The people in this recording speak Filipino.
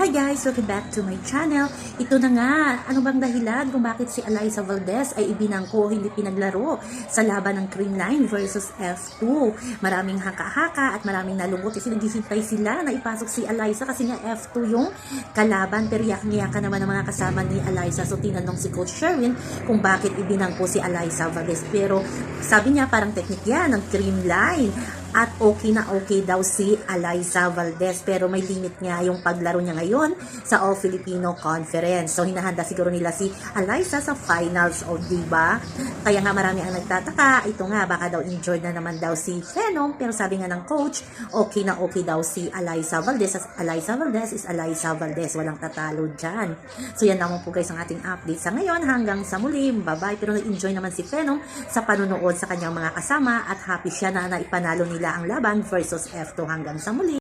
Hi guys! Welcome back to my channel. Ito na nga, ano bang dahilan kung bakit si Eliza Valdez ay ibinangko hindi pinaglaro sa laban ng Creamline versus F2. Maraming haka-haka at maraming nalungkot kasi naghihintay sila na ipasok si Eliza kasi nga F2 yung kalaban pero yak-niyaka naman ng mga kasama ni Eliza. So tinanong si Coach Sherwin kung bakit ibinangko si Eliza Valdez. Pero sabi niya parang technique yan ng Creamline at okay na okay daw si Eliza Valdez pero may limit nga yung paglaro niya ngayon sa All Filipino Conference. So hinahanda siguro nila si Eliza sa finals o di ba? Kaya nga marami ang nagtataka, ito nga baka daw injured na naman daw si Phenom pero sabi nga ng coach, okay na okay daw si Eliza Valdez. As Eliza Valdez is Eliza Valdez, walang tatalo dyan. So yan naman po guys ang ating update sa ngayon hanggang sa muli. Bye-bye. Pero nag-enjoy naman si Phenom sa panunood sa kanyang mga kasama at happy siya na naipanalo nila ang laban versus F2 hanggang sa muli.